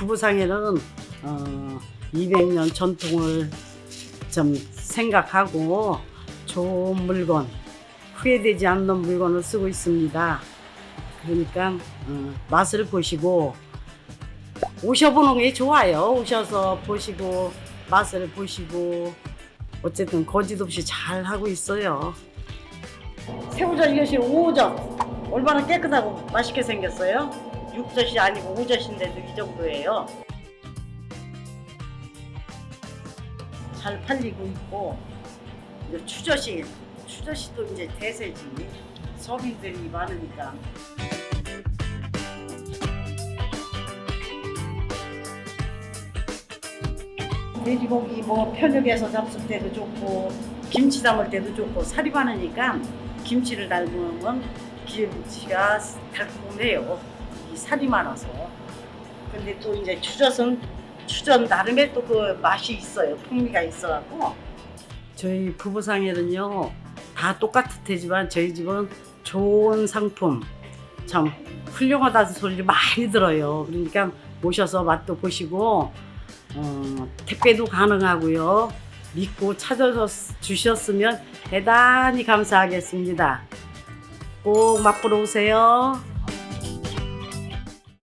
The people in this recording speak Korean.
부부상에는 어, 200년 전통을 좀 생각하고 좋은 물건, 후회되지 않는 물건을 쓰고 있습니다. 그러니까 어, 맛을 보시고 오셔보는 게 좋아요. 오셔서 보시고 맛을 보시고 어쨌든 거짓 없이 잘 하고 있어요. 새우젓 이것이 5젓 얼마나 깨끗하고 맛있게 생겼어요. 6젓이 아니고 5젓인데도 이 정도예요. 잘 팔리고 있고 추젓이 추젓이 또 이제 대세지 서민들이 많으니까 돼지고기 뭐 편육해서 잡술 때도 좋고 김치 담을 때도 좋고 살이 많으니까 김치를 담으면 김치가 달콤해요. 이 살이 많아서. 근데 또 이제 추젓은 추젓 나름의 또 그 맛이 있어요. 풍미가 있어갖고 저희 부부상에는요 다 똑같을 테지만 저희 집은 좋은 상품 참 훌륭하다는 소리를 많이 들어요. 그러니까 오셔서 맛도 보시고 어, 택배도 가능하고요. 믿고 찾아서 주셨으면 대단히 감사하겠습니다. 꼭 맛보러 오세요.